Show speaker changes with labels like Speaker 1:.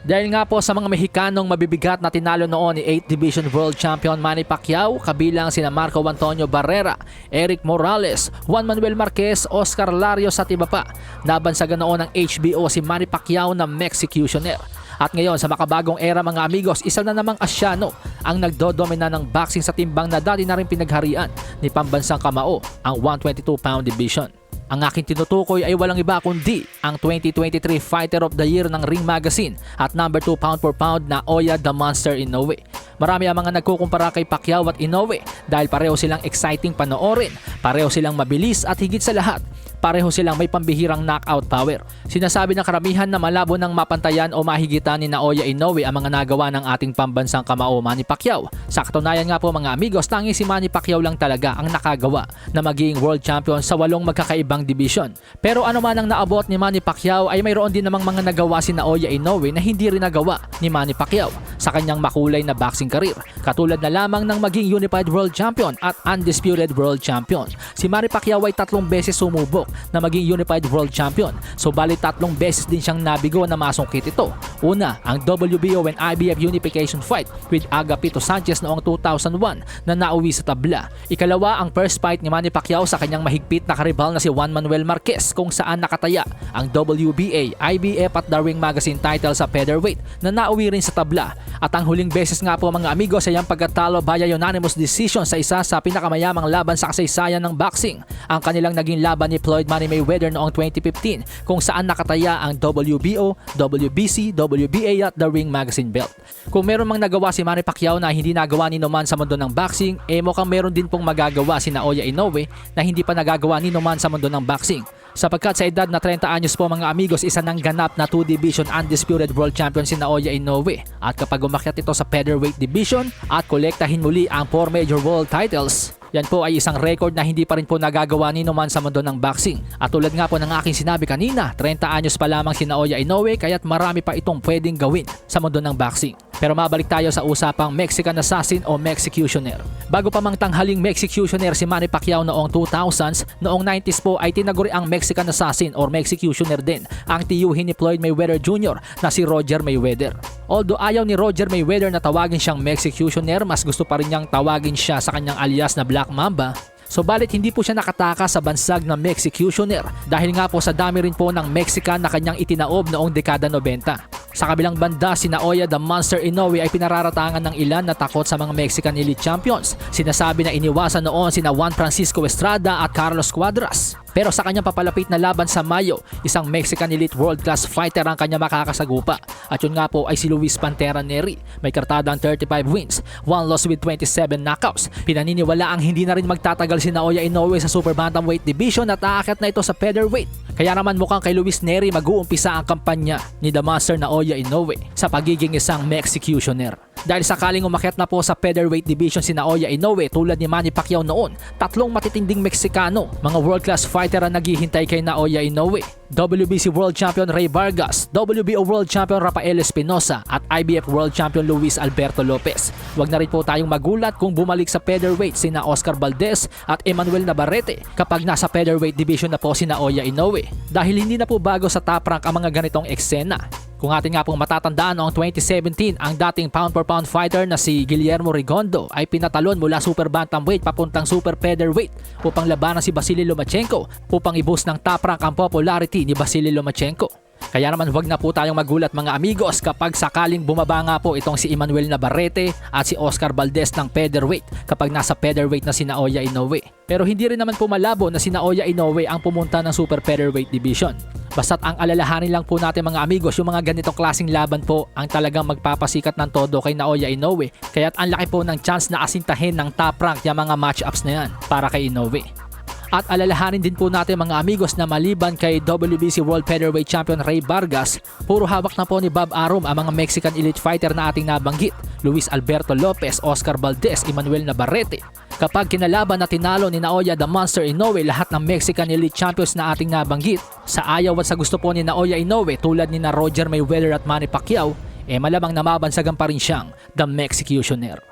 Speaker 1: Dahil nga po sa mga Mexicanong mabibigat na tinalo noon ni 8th Division World Champion Manny Pacquiao, kabilang sina Marco Antonio Barrera, Eric Morales, Juan Manuel Marquez, Oscar Larios at iba pa. Nabansagan noon ng HBO si Manny Pacquiao na Mexicutioner. At ngayon sa makabagong era mga amigos, isa na namang Asyano ang nagdodomina ng boxing sa timbang na dati na rin pinagharian ni pambansang kamao, ang 122 pound division. Ang aking tinutukoy ay walang iba kundi ang 2023 Fighter of the Year ng Ring Magazine at number 2 pound for pound na Oya the Monster Inoue. Marami ang mga nagkukumpara kay Pacquiao at Inoue dahil pareho silang exciting panoorin, pareho silang mabilis at higit sa lahat, pareho silang may pambihirang knockout power. Sinasabi ng karamihan na malabo ng mapantayan o mahigitan ni Naoya Inoue ang mga nagawa ng ating pambansang kamao Manny Pacquiao. Sa katunayan nga po mga amigos, tanging si Manny Pacquiao lang talaga ang nakagawa na maging world champion sa walong magkakaibang division. Pero ano man ang naabot ni Manny Pacquiao ay mayroon din namang mga nagawa si Naoya Inoue na hindi rin nagawa ni Manny Pacquiao sa kanyang makulay na boxing career. Katulad na lamang ng maging unified world champion at undisputed world champion. Si Manny Pacquiao ay tatlong beses sumubok na maging unified world champion. So bali tatlong beses din siyang nabigo na masungkit ito. Una, ang WBO and IBF unification fight with Agapito Sanchez noong 2001 na nauwi sa tabla. Ikalawa, ang first fight ni Manny Pacquiao sa kanyang mahigpit na karibal na si Juan Manuel Marquez kung saan nakataya ang WBA, IBF at The Ring Magazine title sa featherweight na nauwi rin sa tabla. At ang huling beses nga po mga amigos ay ang pagkatalo via unanimous decision sa isa sa pinakamayamang laban sa kasaysayan ng boxing. Ang kanilang naging laban ni Floyd Money Mayweather noong 2015 kung saan nakataya ang WBO, WBC, WBA at The Ring Magazine belt. Kung meron mang nagawa si Manny Pacquiao na hindi nagawa ni Noman sa mundo ng boxing, eh mukhang meron din pong magagawa si Naoya Inoue na hindi pa nagagawa ni Noman sa mundo ng boxing. Sapagkat sa edad na 30 anyos po mga amigos, isa nang ganap na 2 division undisputed world champion si Naoya Inoue. At kapag umakyat ito sa featherweight division at kolektahin muli ang 4 major world titles, yan po ay isang record na hindi pa rin po nagagawa ni Noman sa mundo ng boxing. At tulad nga po ng aking sinabi kanina, 30 anyos pa lamang si Naoya Inoue kaya't marami pa itong pwedeng gawin sa mundo ng boxing. Pero mabalik tayo sa usapang Mexican Assassin o Mexicutioner. Bago pa mang tanghaling Mexicutioner si Manny Pacquiao noong 2000s, noong 90s po ay tinaguri ang Mexican Assassin or Mexicutioner din ang tiyuhin ni Floyd Mayweather Jr. na si Roger Mayweather. Although ayaw ni Roger Mayweather na tawagin siyang Mexicutioner, mas gusto pa rin niyang tawagin siya sa kanyang alias na Black Mamba So balit hindi po siya nakataka sa bansag ng Mexicutioner dahil nga po sa dami rin po ng Mexican na kanyang itinaob noong dekada 90. Sa kabilang banda, si Naoya the Monster Inoue ay pinararatangan ng ilan na takot sa mga Mexican Elite Champions. Sinasabi na iniwasan noon sina Juan Francisco Estrada at Carlos Cuadras. Pero sa kanyang papalapit na laban sa Mayo, isang Mexican Elite World Class Fighter ang kanya makakasagupa. At yun nga po ay si Luis Pantera Neri. May kartadang 35 wins, 1 loss with 27 knockouts. Pinaniniwala ang hindi na rin magtatagal si Naoya Inoue sa Super Bantamweight Division at aakyat na ito sa featherweight. Kaya naman mukhang kay Luis Neri mag-uumpisa ang kampanya ni The Master Naoya Inoue sa pagiging isang Mexicutioner. Dahil sakaling umakyat na po sa featherweight division si Naoya Inoue tulad ni Manny Pacquiao noon, tatlong matitinding Meksikano, mga world-class fighter ang naghihintay kay Naoya Inoue. WBC World Champion Ray Vargas, WBO World Champion Rafael Espinosa at IBF World Champion Luis Alberto Lopez. Huwag na rin po tayong magulat kung bumalik sa featherweight sina Oscar Valdez at Emmanuel Navarrete kapag nasa featherweight division na po si Naoya Inoue. Dahil hindi na po bago sa top rank ang mga ganitong eksena. Kung atin nga pong matatandaan noong 2017, ang dating pound for pound fighter na si Guillermo Rigondo ay pinatalon mula super bantamweight papuntang super featherweight upang labanan si Vasily Lomachenko upang iboost ng top rank ang popularity ni Vasily Lomachenko. Kaya naman huwag na po tayong magulat mga amigos kapag sakaling bumaba nga po itong si Emmanuel Navarrete at si Oscar Valdez ng featherweight kapag nasa featherweight na si Naoya Inoue. Pero hindi rin naman po malabo na si Naoya Inoue ang pumunta ng super featherweight division. Basta't ang alalahanin lang po natin mga amigos, yung mga ganitong klaseng laban po ang talagang magpapasikat ng todo kay Naoya Inoue. Kaya't ang laki po ng chance na asintahin ng top rank yung mga matchups na yan para kay Inoue. At alalahanin din po natin mga amigos na maliban kay WBC World Featherweight Champion Ray Vargas, puro hawak na po ni Bob Arum ang mga Mexican elite fighter na ating nabanggit. Luis Alberto Lopez, Oscar Valdez, Emmanuel Navarrete. Kapag kinalaban na tinalo ni Naoya the Monster Inoue lahat ng Mexican elite champions na ating nabanggit, sa ayaw at sa gusto po ni Naoya Inoue tulad ni na Roger Mayweather at Manny Pacquiao, eh malamang namabansagan pa rin siyang the Mexicutioner.